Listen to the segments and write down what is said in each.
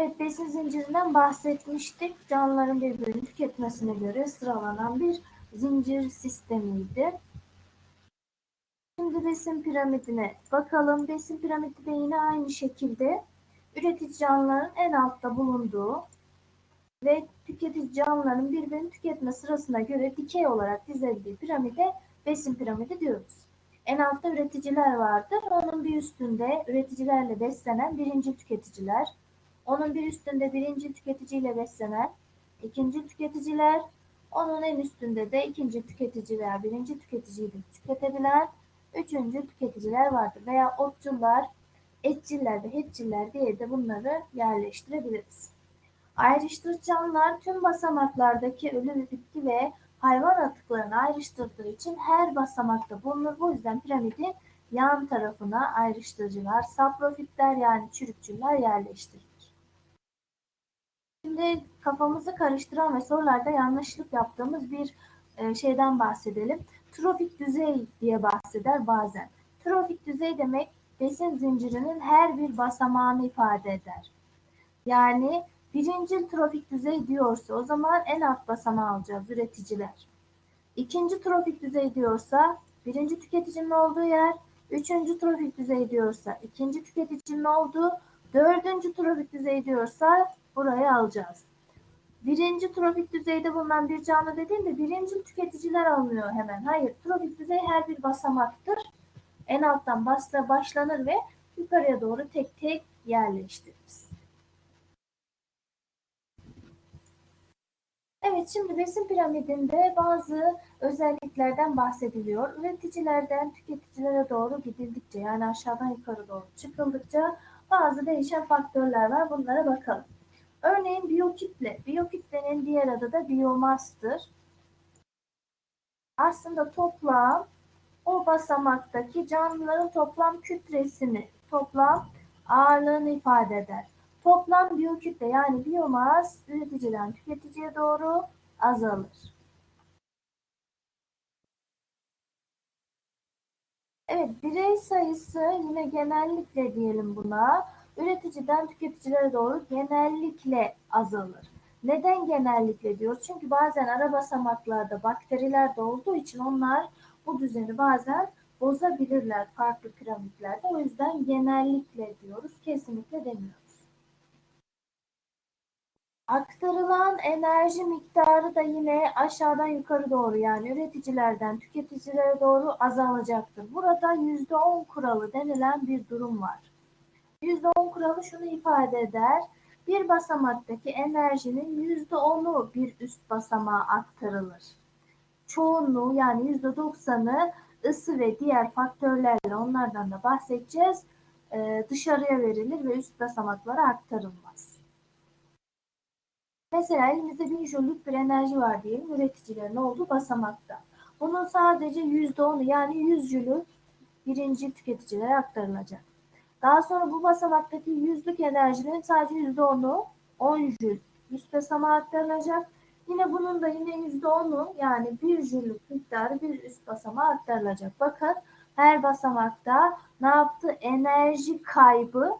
Evet, besin zincirinden bahsetmiştik. Canlıların birbirini tüketmesine göre sıralanan bir zincir sistemiydi. Şimdi besin piramidine bakalım. Besin piramidi de yine aynı şekilde üretici canlıların en altta bulunduğu ve tüketici canlıların birbirini tüketme sırasına göre dikey olarak dizildiği piramide besin piramidi diyoruz. En altta üreticiler vardır. Onun bir üstünde üreticilerle beslenen birinci tüketiciler. Onun bir üstünde birinci tüketiciyle beslenen ikinci tüketiciler. Onun en üstünde de ikinci tüketici veya birinci tüketiciyi tüketebilen üçüncü tüketiciler vardır. Veya otçular, etçiller ve hetçiller diye de bunları yerleştirebiliriz. Ayrıştırıcı canlılar tüm basamaklardaki ölü bitki ve hayvan atıklarını ayrıştırdığı için her basamakta bulunur. Bu yüzden piramidin yan tarafına ayrıştırıcılar, saprofitler yani çürükçüler yerleştirilir. Şimdi kafamızı karıştıran ve sorularda yanlışlık yaptığımız bir e, şeyden bahsedelim. Trofik düzey diye bahseder bazen. Trofik düzey demek besin zincirinin her bir basamağını ifade eder. Yani birinci trofik düzey diyorsa o zaman en alt basamağı alacağız üreticiler. İkinci trofik düzey diyorsa birinci tüketicinin olduğu yer, üçüncü trofik düzey diyorsa ikinci tüketicinin olduğu, dördüncü trofik düzey diyorsa buraya alacağız. Birinci trofik düzeyde bulunan bir canlı dediğimde birinci tüketiciler alınıyor hemen. Hayır, trofik düzey her bir basamaktır. En alttan basta başlanır ve yukarıya doğru tek tek yerleştiririz. Evet, şimdi besin piramidinde bazı özelliklerden bahsediliyor. Üreticilerden tüketicilere doğru gidildikçe yani aşağıdan yukarı doğru çıkıldıkça bazı değişen faktörler var. Bunlara bakalım. Örneğin biyokütle. Biyokütlenin diğer adı da biyomastır. Aslında toplam o basamaktaki canlıların toplam kütresini, toplam ağırlığını ifade eder. Toplam biyokütle yani biyomas üreticiden tüketiciye doğru azalır. Evet, birey sayısı yine genellikle diyelim buna üreticiden tüketicilere doğru genellikle azalır. Neden genellikle diyoruz? Çünkü bazen ara basamaklarda bakteriler de olduğu için onlar bu düzeni bazen bozabilirler farklı piramitlerde. O yüzden genellikle diyoruz, kesinlikle demiyoruz. Aktarılan enerji miktarı da yine aşağıdan yukarı doğru yani üreticilerden tüketicilere doğru azalacaktır. Burada %10 kuralı denilen bir durum var. %10 kuralı şunu ifade eder. Bir basamaktaki enerjinin %10'u bir üst basamağa aktarılır. Çoğunluğu yani %90'ı ısı ve diğer faktörlerle onlardan da bahsedeceğiz. Ee, dışarıya verilir ve üst basamaklara aktarılmaz. Mesela elimizde 1000 jüllük bir enerji var diyelim üreticilerin olduğu basamakta. Bunun sadece %10'u yani 100 jülük birinci tüketicilere aktarılacak. Daha sonra bu basamaktaki yüzlük enerjinin sadece %10'u 10 jül üst basamağa aktarılacak. Yine bunun da yine %10'u yani 1 jüllük miktarı bir üst basamağa aktarılacak. Bakın her basamakta ne yaptı? Enerji kaybı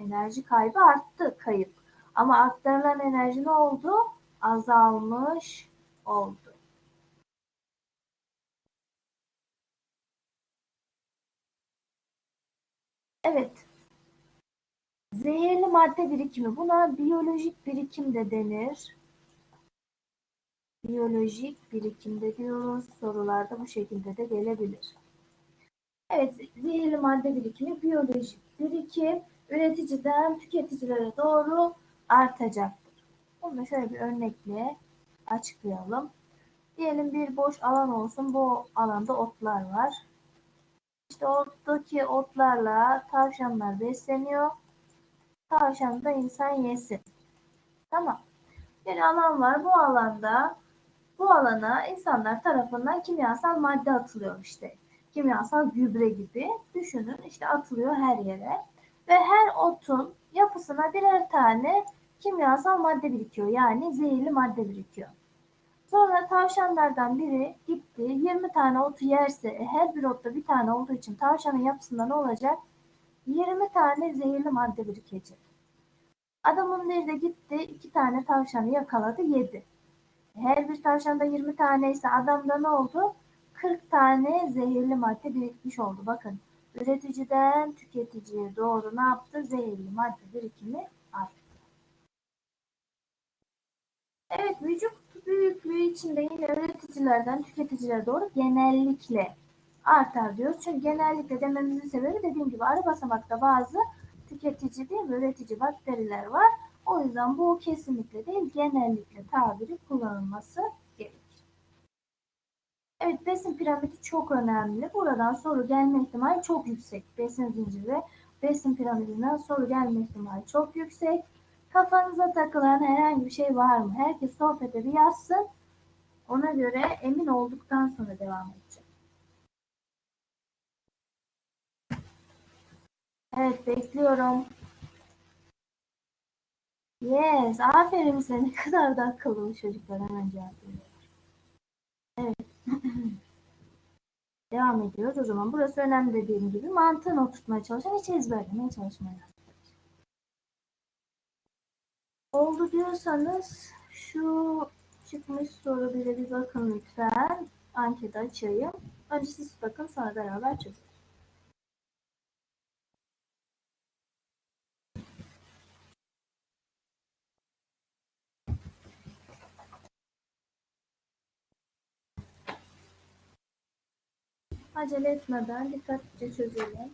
enerji kaybı arttı kayıp. Ama aktarılan enerji ne oldu? Azalmış oldu. Evet. Zehirli madde birikimi. Buna biyolojik birikim de denir. Biyolojik birikim de diyoruz. Sorularda bu şekilde de gelebilir. Evet, zehirli madde birikimi biyolojik birikim üreticiden tüketicilere doğru artacaktır. Bunu da şöyle bir örnekle açıklayalım. Diyelim bir boş alan olsun. Bu alanda otlar var. İşte ottaki otlarla tavşanlar besleniyor. Tavşan da insan yesin. Tamam. Bir alan var. Bu alanda bu alana insanlar tarafından kimyasal madde atılıyor işte. Kimyasal gübre gibi düşünün işte atılıyor her yere. Ve her otun yapısına birer tane kimyasal madde birikiyor. Yani zehirli madde birikiyor. Sonra tavşanlardan biri gitti 20 tane otu yerse e, her bir otta bir tane olduğu için tavşanın yapısında ne olacak? 20 tane zehirli madde birikecek. Adamın biri de gitti iki tane tavşanı yakaladı yedi. Her bir tavşanda 20 tane ise adamda ne oldu? 40 tane zehirli madde birikmiş oldu. Bakın üreticiden tüketiciye doğru ne yaptı? Zehirli madde birikimi arttı. Evet vücut büyüklüğü içinde yine üreticilerden tüketicilere doğru genellikle artar diyoruz. Çünkü genellikle dememizin sebebi dediğim gibi arı basamakta bazı tüketici değil mi üretici bakteriler var. O yüzden bu kesinlikle değil genellikle tabiri kullanılması gerekir. Evet besin piramidi çok önemli. Buradan soru gelme ihtimali çok yüksek. Besin zinciri ve besin piramidinden soru gelme ihtimali çok yüksek. Kafanıza takılan herhangi bir şey var mı? Herkes sohbete bir yazsın. Ona göre emin olduktan sonra devam edeceğim. Evet bekliyorum. Yes, aferin size. Ne kadar da akıllı çocuklar hemen cevap veriyorlar. Evet. Devam ediyoruz. O zaman burası önemli dediğim gibi mantığını oturtmaya çalışan hiç ezberlemeye çalışmayın. Oldu diyorsanız şu çıkmış soru bile bir bakın lütfen. Anket açayım. Önce siz bakın sonra beraber çözelim. Acele etmeden dikkatlice çözelim.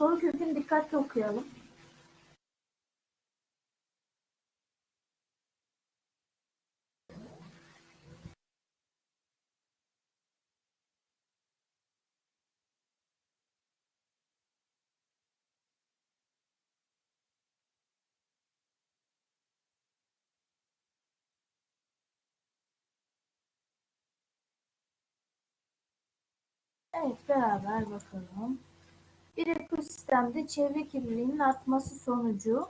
Soru kökünü dikkatli okuyalım. Evet beraber bakalım. Bir ekosistemde çevre kirliliğinin artması sonucu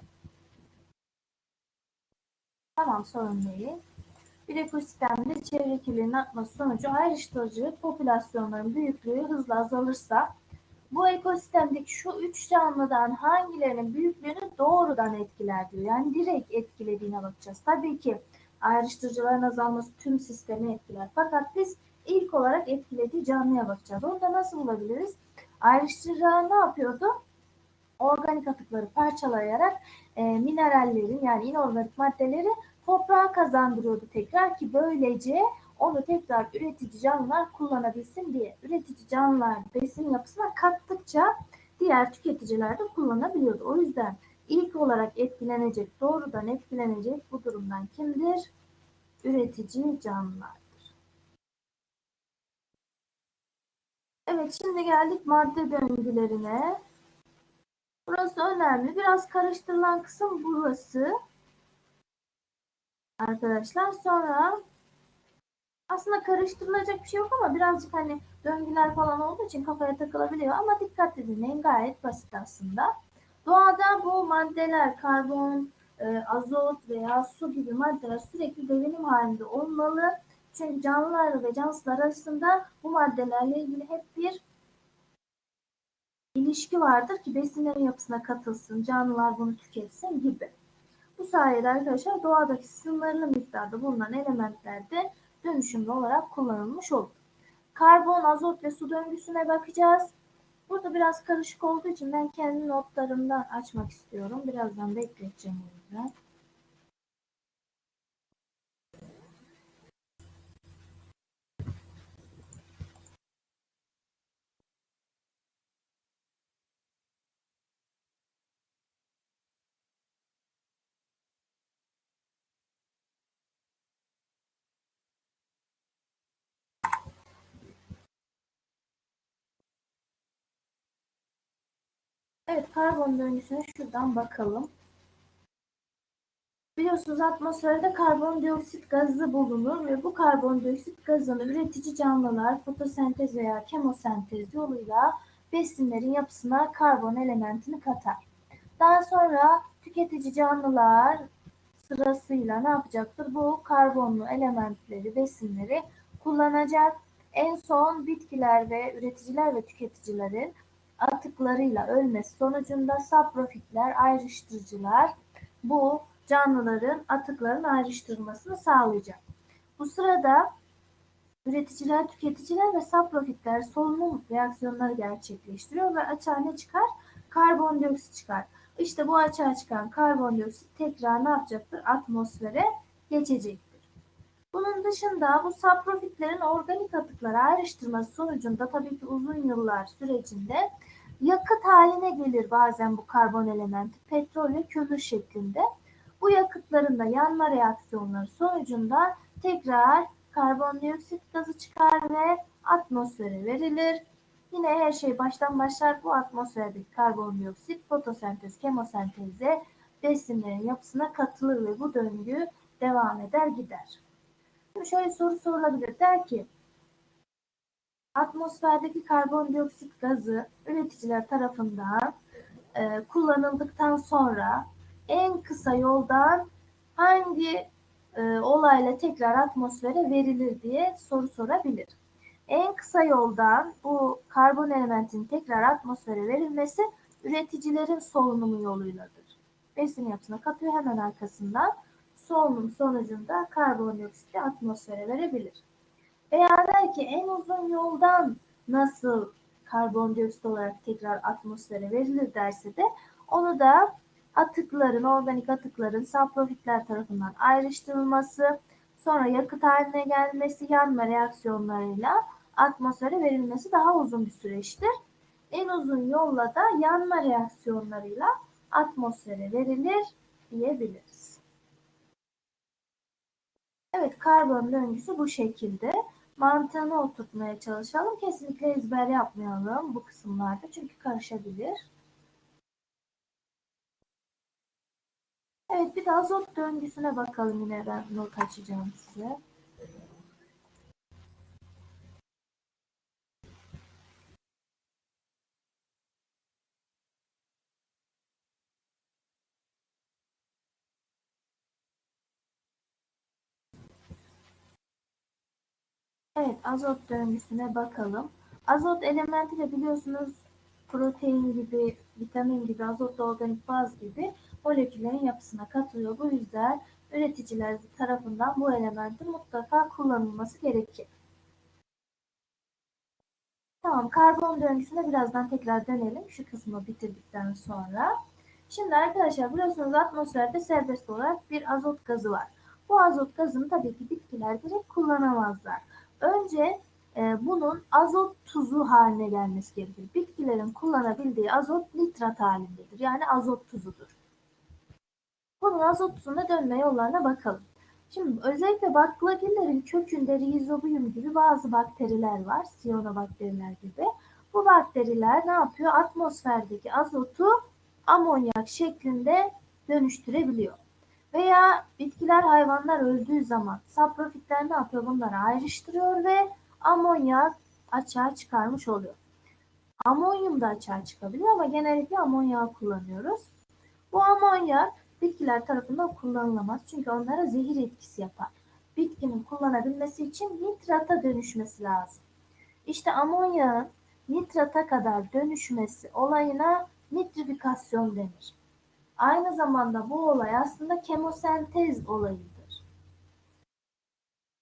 tamam sorun değil. Bir ekosistemde çevre kirliliğinin artması sonucu ayrıştırıcı popülasyonların büyüklüğü hızla azalırsa bu ekosistemdeki şu üç canlıdan hangilerinin büyüklüğünü doğrudan etkiler diyor. Yani direkt etkilediğine bakacağız. Tabii ki ayrıştırıcıların azalması tüm sistemi etkiler. Fakat biz ilk olarak etkilediği canlıya bakacağız. Onu da nasıl bulabiliriz? Ayrıştırıcılar ne yapıyordu? Organik atıkları parçalayarak e, minerallerin yani inorganik maddeleri toprağa kazandırıyordu tekrar ki böylece onu tekrar üretici canlılar kullanabilsin diye. Üretici canlılar besin yapısına kattıkça diğer tüketiciler de kullanabiliyordu. O yüzden ilk olarak etkilenecek, doğrudan etkilenecek bu durumdan kimdir? Üretici canlılardır. Evet şimdi geldik madde döngülerine. Burası önemli. Biraz karıştırılan kısım burası. Arkadaşlar sonra aslında karıştırılacak bir şey yok ama birazcık hani döngüler falan olduğu için kafaya takılabiliyor ama dikkat dinleyin gayet basit aslında. Doğada bu maddeler karbon, e, azot veya su gibi maddeler sürekli devinim halinde olmalı. Çünkü canlılar ve cansızlar arasında bu maddelerle ilgili hep bir ilişki vardır ki besinlerin yapısına katılsın, canlılar bunu tüketsin gibi. Bu sayede arkadaşlar doğadaki sınırlı miktarda bulunan elementler de dönüşümlü olarak kullanılmış olur. Karbon, azot ve su döngüsüne bakacağız. Burada biraz karışık olduğu için ben kendi notlarımdan açmak istiyorum. Birazdan da ekleyeceğim o. Evet, karbon döngüsüne şuradan bakalım. Biliyorsunuz atmosferde karbondioksit gazı bulunur ve bu karbondioksit gazını üretici canlılar fotosentez veya kemosentez yoluyla besinlerin yapısına karbon elementini katar. Daha sonra tüketici canlılar sırasıyla ne yapacaktır? Bu karbonlu elementleri, besinleri kullanacak. En son bitkiler ve üreticiler ve tüketicilerin atıklarıyla ölmesi sonucunda saprofitler, ayrıştırıcılar bu canlıların atıkların ayrıştırılmasını sağlayacak. Bu sırada üreticiler, tüketiciler ve saprofitler solunum reaksiyonları gerçekleştiriyor ve açığa ne çıkar? Karbondioksit çıkar. İşte bu açığa çıkan karbondioksit tekrar ne yapacaktır? Atmosfere geçecektir. Bunun dışında bu saprofitlerin organik atıkları ayrıştırması sonucunda tabii ki uzun yıllar sürecinde yakıt haline gelir bazen bu karbon elementi petrol ve kömür şeklinde. Bu yakıtların da yanma reaksiyonları sonucunda tekrar karbondioksit gazı çıkar ve atmosfere verilir. Yine her şey baştan başlar. Bu atmosferdeki karbondioksit fotosentez, kemosenteze besinlerin yapısına katılır ve bu döngü devam eder gider. Şimdi şöyle soru sorulabilir. Der ki atmosferdeki karbondioksit gazı üreticiler tarafından e, kullanıldıktan sonra en kısa yoldan hangi e, olayla tekrar atmosfere verilir diye soru sorabilir. En kısa yoldan bu karbon elementinin tekrar atmosfere verilmesi üreticilerin solunumu yoluyladır. Besin yapısına katıyor hemen arkasından solunum sonucunda karbondioksiti atmosfere verebilir. Veya der ki en uzun yoldan nasıl karbondioksit olarak tekrar atmosfere verilir derse de onu da atıkların, organik atıkların saprofitler tarafından ayrıştırılması, sonra yakıt haline gelmesi, yanma reaksiyonlarıyla atmosfere verilmesi daha uzun bir süreçtir. En uzun yolla da yanma reaksiyonlarıyla atmosfere verilir diyebiliriz. Evet, karbon döngüsü bu şekilde. Mantığını oturtmaya çalışalım. Kesinlikle ezber yapmayalım bu kısımlarda çünkü karışabilir. Evet bir de azot döngüsüne bakalım yine ben not açacağım size. Evet azot döngüsüne bakalım. Azot elementi de biliyorsunuz protein gibi, vitamin gibi, azotlu organik baz gibi moleküllerin yapısına katılıyor. Bu yüzden üreticiler tarafından bu elementin mutlaka kullanılması gerekir. Tamam, karbon döngüsüne birazdan tekrar dönelim şu kısmı bitirdikten sonra. Şimdi arkadaşlar biliyorsunuz atmosferde serbest olarak bir azot gazı var. Bu azot gazını tabii ki bitkiler direkt kullanamazlar. Önce e, bunun azot tuzu haline gelmesi gerekir. Bitkilerin kullanabildiği azot nitrat halindedir. Yani azot tuzudur. Bunun azot tuzuna dönme yollarına bakalım. Şimdi özellikle baklagillerin kökünde rizobiyum gibi bazı bakteriler var. Siyonobakteriler gibi. Bu bakteriler ne yapıyor? Atmosferdeki azotu amonyak şeklinde dönüştürebiliyor. Veya bitkiler hayvanlar öldüğü zaman saprofitler ne yapıyor? Bunları ayrıştırıyor ve amonyak açığa çıkarmış oluyor. Amonyum da açığa çıkabiliyor ama genellikle amonyağı kullanıyoruz. Bu amonyak bitkiler tarafından kullanılamaz. Çünkü onlara zehir etkisi yapar. Bitkinin kullanabilmesi için nitrata dönüşmesi lazım. İşte amonyağın nitrata kadar dönüşmesi olayına nitrifikasyon denir. Aynı zamanda bu olay aslında kemosentez olayıdır.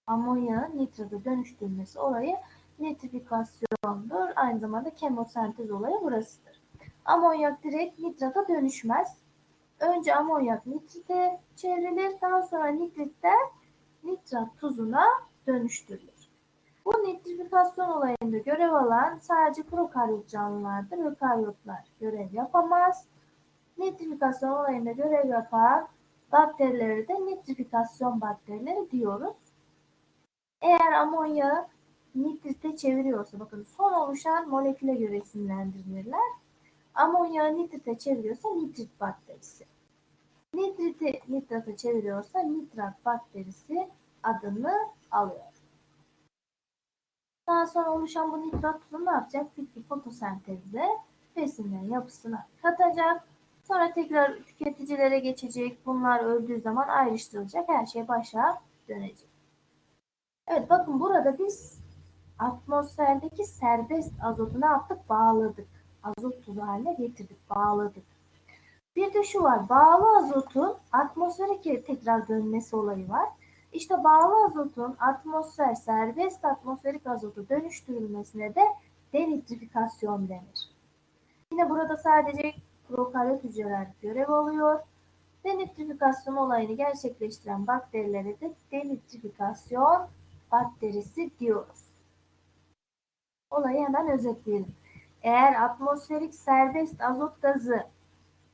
Amonyağın nitrata dönüştürülmesi olayı nitrifikasyondur. Aynı zamanda kemosentez olayı burasıdır. Amonyak direkt nitrata dönüşmez. Önce amonyak nitrite çevrilir. Daha sonra nitritten nitrat tuzuna dönüştürülür. Bu nitrifikasyon olayında görev alan sadece prokaryot canlılardır. Ökaryotlar görev yapamaz. Nitrifikasyon olayında görev yapan bakterileri de nitrifikasyon bakterileri diyoruz. Eğer amonyağı nitrite çeviriyorsa bakın son oluşan moleküle göre isimlendirilirler. Amonyağı nitrite çeviriyorsa nitrit bakterisi. Nitriti nitrata çeviriyorsa nitrat bakterisi adını alıyor. Daha sonra oluşan bu nitrat ne yapacak? Bitki fotosentezde besinlerin yapısına katacak. Sonra tekrar tüketicilere geçecek. Bunlar öldüğü zaman ayrıştırılacak. Her şey başa dönecek. Evet bakın burada biz atmosferdeki serbest azotu ne yaptık? Bağladık. Azot tuzu haline getirdik. Bağladık. Bir de şu var. Bağlı azotun atmosfere tekrar dönmesi olayı var. İşte bağlı azotun atmosfer serbest atmosferik azotu dönüştürülmesine de denitrifikasyon denir. Yine burada sadece prokaryot hücreler görev alıyor. Denitrifikasyon olayını gerçekleştiren bakterilere de denitrifikasyon bakterisi diyoruz. Olayı hemen özetleyelim. Eğer atmosferik serbest azot gazı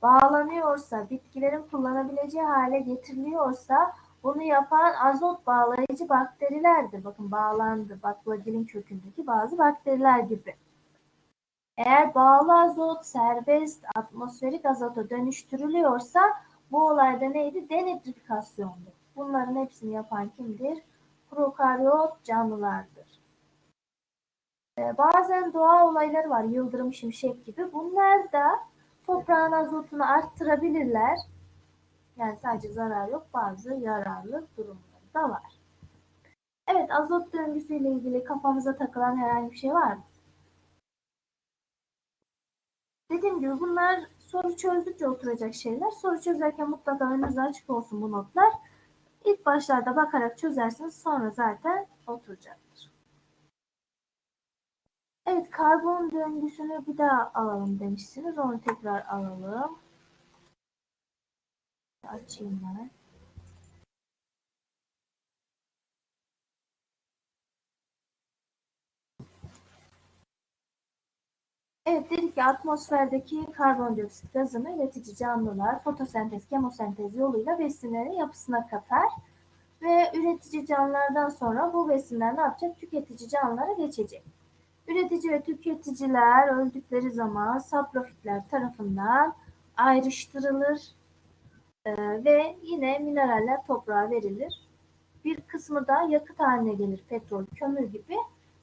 bağlanıyorsa, bitkilerin kullanabileceği hale getiriliyorsa bunu yapan azot bağlayıcı bakterilerdir. Bakın bağlandı. Baklagilin kökündeki bazı bakteriler gibi. Eğer bağlı azot serbest atmosferik azota dönüştürülüyorsa bu olayda neydi? Denitrifikasyondu. Bunların hepsini yapan kimdir? Prokaryot canlılardır. Ee, bazen doğa olayları var. Yıldırım, şimşek gibi. Bunlar da toprağın azotunu arttırabilirler. Yani sadece zarar yok. Bazı yararlı durumları da var. Evet azot döngüsüyle ilgili kafamıza takılan herhangi bir şey var mı? Dediğim gibi bunlar soru çözdükçe oturacak şeyler. Soru çözerken mutlaka önünüze açık olsun bu notlar. İlk başlarda bakarak çözersiniz sonra zaten oturacaktır. Evet karbon döngüsünü bir daha alalım demişsiniz. Onu tekrar alalım. Açayım ben. Evet dedik ki atmosferdeki karbondioksit gazını üretici canlılar fotosentez, kemosentez yoluyla besinlerin yapısına katar. Ve üretici canlılardan sonra bu besinler ne yapacak? Tüketici canlılara geçecek. Üretici ve tüketiciler öldükleri zaman saprofitler tarafından ayrıştırılır e, ve yine mineraller toprağa verilir. Bir kısmı da yakıt haline gelir petrol, kömür gibi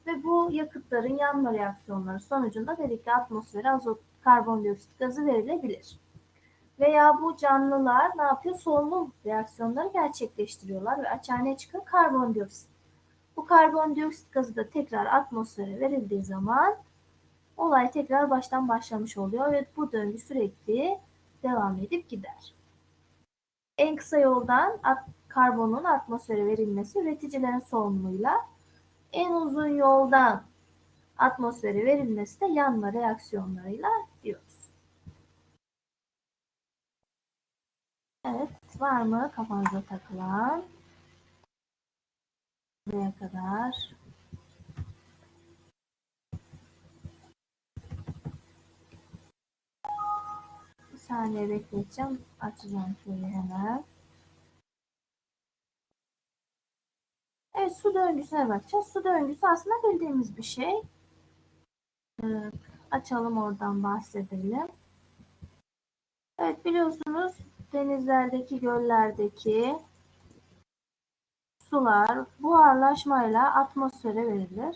ve bu yakıtların yanma reaksiyonları sonucunda dedik atmosfere azot, karbondioksit gazı verilebilir. Veya bu canlılar ne yapıyor? Solunum reaksiyonları gerçekleştiriyorlar ve açığa çıkan karbondioksit. Bu karbondioksit gazı da tekrar atmosfere verildiği zaman olay tekrar baştan başlamış oluyor ve bu döngü sürekli devam edip gider. En kısa yoldan karbonun atmosfere verilmesi üreticilerin solunumuyla en uzun yoldan atmosfere verilmesi de yanma reaksiyonlarıyla diyoruz. Evet, var mı kafanıza takılan? Buraya kadar. Bir saniye bekleteceğim. Açacağım şöyle hemen. Evet su döngüsüne bakacağız. Su döngüsü aslında bildiğimiz bir şey. Ee, açalım oradan bahsedelim. Evet biliyorsunuz denizlerdeki, göllerdeki sular buharlaşmayla atmosfere verilir.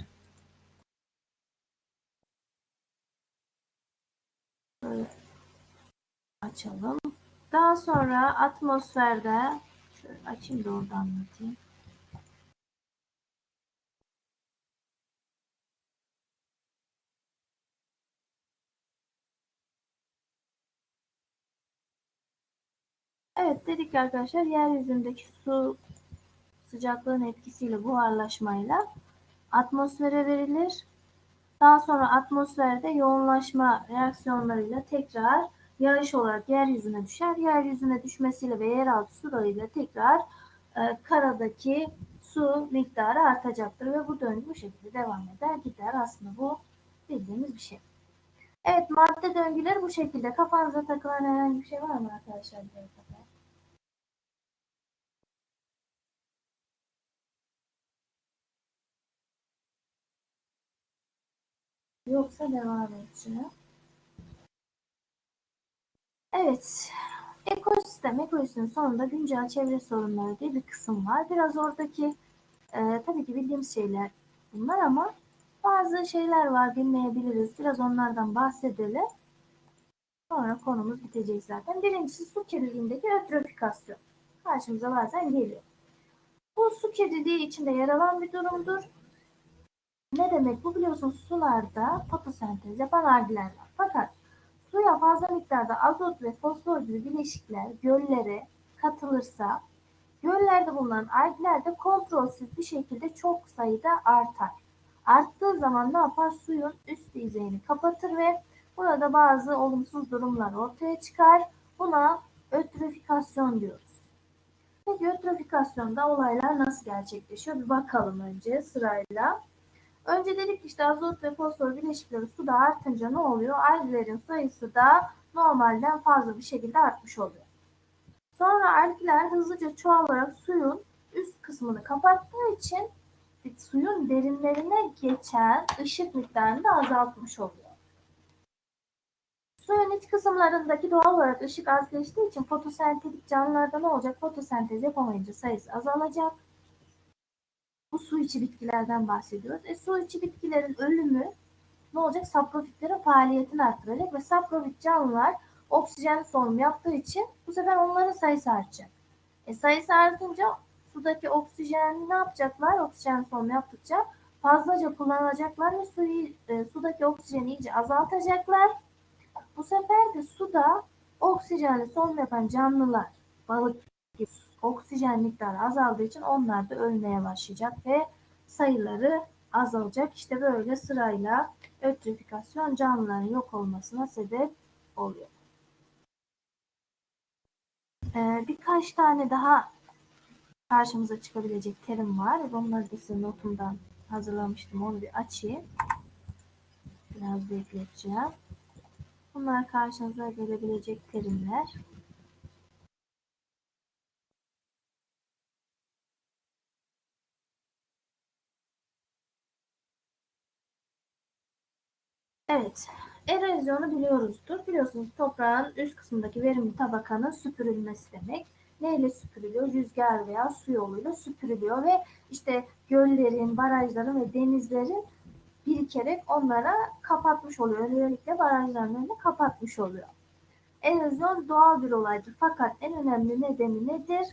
Böyle açalım. Daha sonra atmosferde şöyle açayım da oradan anlatayım. Evet dedik arkadaşlar yeryüzündeki su sıcaklığın etkisiyle buharlaşmayla atmosfere verilir. Daha sonra atmosferde yoğunlaşma reaksiyonlarıyla tekrar yağış olarak yeryüzüne düşer. Yeryüzüne düşmesiyle ve yeraltı sularıyla tekrar e, karadaki su miktarı artacaktır ve bu döngü bu şekilde devam eder gider. Aslında bu bildiğimiz bir şey. Evet madde döngüleri bu şekilde. Kafanıza takılan herhangi bir şey var mı arkadaşlar? Yoksa devam edeceğim. Evet, ekosistem, ekosistemin sonunda güncel çevre sorunları diye bir kısım var. Biraz oradaki e, tabii ki bildiğimiz şeyler bunlar ama bazı şeyler var bilmeyebiliriz. Biraz onlardan bahsedelim. Sonra konumuz bitecek zaten. Birincisi su kirliliğindeki ötrofikasyon. Karşımıza bazen geliyor. Bu su kirliliği içinde yer alan bir durumdur. Ne demek bu biliyorsunuz sularda fotosentez yapan algler var. Fakat suya fazla miktarda azot ve fosfor gibi bileşikler göllere katılırsa göllerde bulunan algler de kontrolsüz bir şekilde çok sayıda artar. Arttığı zaman ne yapar? Suyun üst yüzeyini kapatır ve burada bazı olumsuz durumlar ortaya çıkar. Buna ötrofikasyon diyoruz. Peki ötrofikasyonda olaylar nasıl gerçekleşiyor? Bir bakalım önce sırayla. Önce dedik işte azot ve fosfor bileşikleri suda artınca ne oluyor? Alglerin sayısı da normalden fazla bir şekilde artmış oluyor. Sonra algler hızlıca çoğalarak suyun üst kısmını kapattığı için suyun derinlerine geçen ışık miktarını da azaltmış oluyor. Suyun iç kısımlarındaki doğal olarak ışık az geçtiği için fotosentetik canlılarda ne olacak? Fotosentez yapamayınca sayısı azalacak. Bu su içi bitkilerden bahsediyoruz. E, su içi bitkilerin ölümü ne olacak? Saprofitlerin faaliyetini arttıracak ve saprofit canlılar oksijen solunum yaptığı için bu sefer onların sayısı artacak. E, sayısı artınca sudaki oksijen ne yapacaklar? Oksijen solunum yaptıkça fazlaca kullanacaklar ve suyu, e, sudaki oksijeni iyice azaltacaklar. Bu sefer de suda oksijenli solunum yapan canlılar, balık oksijen miktarı azaldığı için onlar da ölmeye başlayacak ve sayıları azalacak. İşte böyle sırayla ötrifikasyon canlıların yok olmasına sebep oluyor. Ee, birkaç tane daha karşımıza çıkabilecek terim var. Onları da size notumdan hazırlamıştım. Onu bir açayım. Biraz bekleteceğim. Bunlar karşınıza gelebilecek terimler. Evet, erozyonu biliyoruzdur. Biliyorsunuz toprağın üst kısmındaki verimli tabakanın süpürülmesi demek. Neyle süpürülüyor? Rüzgar veya su yoluyla süpürülüyor ve işte göllerin, barajların ve denizlerin birikerek onlara kapatmış oluyor. Özellikle barajların önünü kapatmış oluyor. Erozyon doğal bir olaydır. Fakat en önemli nedeni nedir?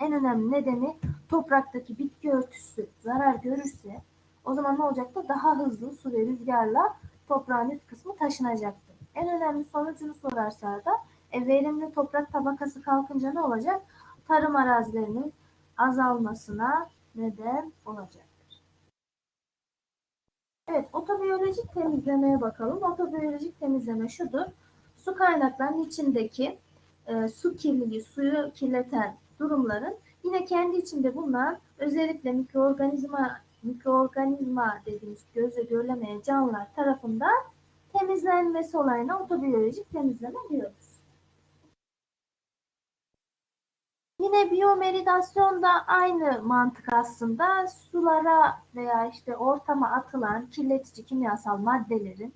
En önemli nedeni topraktaki bitki örtüsü zarar görürse o zaman ne olacaktı? Daha hızlı su ve rüzgarla toprağın üst kısmı taşınacaktır. En önemli sonucunu sorarsa da e, verimli toprak tabakası kalkınca ne olacak? Tarım arazilerinin azalmasına neden olacaktır. Evet, otobiyolojik temizlemeye bakalım. Otobiyolojik temizleme şudur. Su kaynaklarının içindeki e, su kirliliği, suyu kirleten durumların yine kendi içinde bulunan özellikle mikroorganizma mikroorganizma dediğimiz gözle görülemeyen canlılar tarafından temizlenmesi olayına otobiyolojik temizleme diyoruz. Yine biyomeridasyon da aynı mantık aslında. Sulara veya işte ortama atılan kirletici kimyasal maddelerin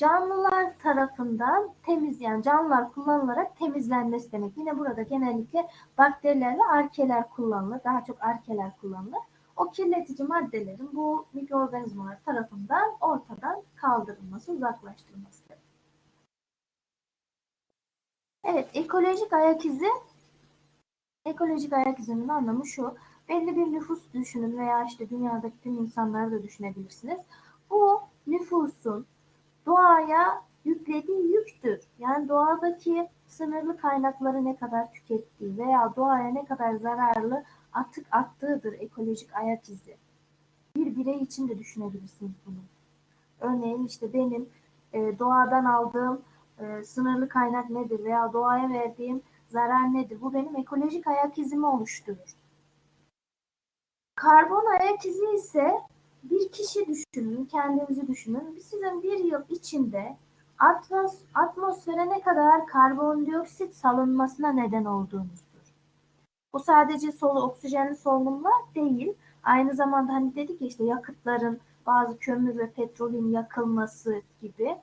canlılar tarafından temiz yani canlılar kullanılarak temizlenmesi demek. Yine burada genellikle bakterilerle arkeler kullanılır. Daha çok arkeler kullanılır. O kirletici maddelerin bu mikroorganizmalar tarafından ortadan kaldırılması, uzaklaştırılması. Evet, ekolojik ayak izi ekolojik ayak izinin anlamı şu. Belli bir nüfus düşünün veya işte dünyadaki tüm insanları da düşünebilirsiniz. Bu nüfusun doğaya yüklediği yüktür. Yani doğadaki sınırlı kaynakları ne kadar tükettiği veya doğaya ne kadar zararlı atık attığıdır ekolojik ayak izi. Bir birey için de düşünebilirsiniz bunu. Örneğin işte benim e, doğadan aldığım e, sınırlı kaynak nedir veya doğaya verdiğim zarar nedir? Bu benim ekolojik ayak izimi oluşturur. Karbon ayak izi ise bir kişi düşünün, kendinizi düşünün. Sizin bir yıl içinde atmos, atmosfere ne kadar karbondioksit salınmasına neden olduğunuzdur. Bu sadece solu oksijenli solunumlar değil. Aynı zamanda hani dedik ya işte yakıtların bazı kömür ve petrolün yakılması gibi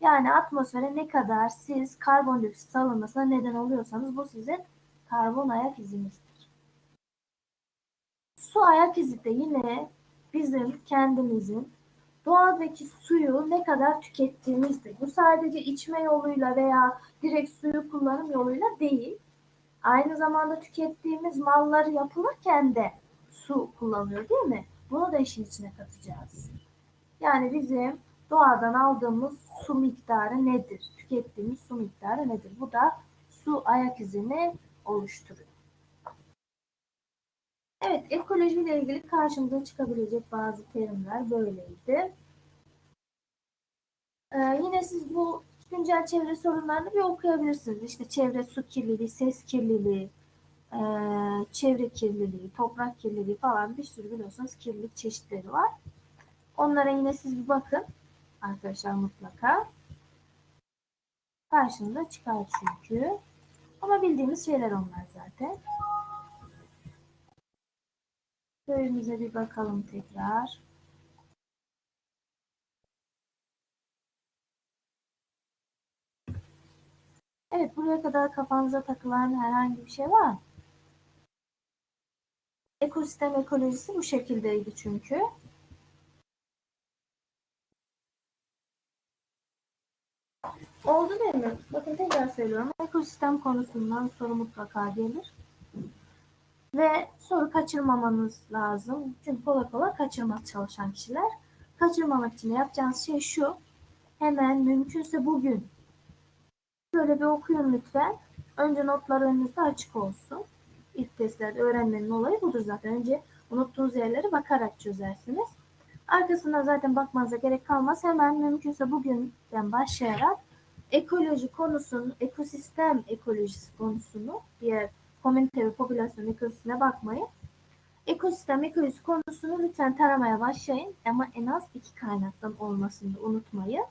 Yani atmosfere ne kadar siz karbondioksit salınmasına neden oluyorsanız bu sizin karbon ayak izinizdir. Su ayak izi de yine bizim kendimizin doğadaki suyu ne kadar tükettiğimizdir. Bu sadece içme yoluyla veya direkt suyu kullanım yoluyla değil. Aynı zamanda tükettiğimiz malları yapılırken de su kullanılıyor değil mi? Bunu da işin içine katacağız. Yani bizim doğadan aldığımız su miktarı nedir? Tükettiğimiz su miktarı nedir? Bu da su ayak izini oluşturuyor. Evet, ekolojiyle ilgili karşımıza çıkabilecek bazı terimler böyleydi. Ee, yine siz bu güncel çevre sorunlarını bir okuyabilirsiniz. İşte çevre su kirliliği, ses kirliliği, e, çevre kirliliği, toprak kirliliği falan bir sürü biliyorsunuz kirlilik çeşitleri var. Onlara yine siz bir bakın arkadaşlar mutlaka. Karşınıza çıkar çünkü. Ama bildiğimiz şeyler onlar zaten. Köyümüze bir bakalım tekrar. Evet, buraya kadar kafanıza takılan herhangi bir şey var? Ekosistem ekolojisi bu şekildeydi çünkü. Oldu değil mi? Bakın tekrar söylüyorum. Ekosistem konusundan soru mutlaka gelir. Ve soru kaçırmamanız lazım. Çünkü kolay kolay kaçırmaz çalışan kişiler. Kaçırmamak için yapacağınız şey şu. Hemen mümkünse bugün Böyle bir okuyun lütfen. Önce notlar önünüzde açık olsun. İlk testlerde öğrenmenin olayı budur zaten. Önce unuttuğunuz yerleri bakarak çözersiniz. Arkasında zaten bakmanıza gerek kalmaz. Hemen mümkünse bugünden başlayarak ekoloji konusunu, ekosistem ekolojisi konusunu, diğer komünite ve popülasyon ekolojisine bakmayın. Ekosistem ekolojisi konusunu lütfen taramaya başlayın ama en az iki kaynaktan olmasını unutmayın.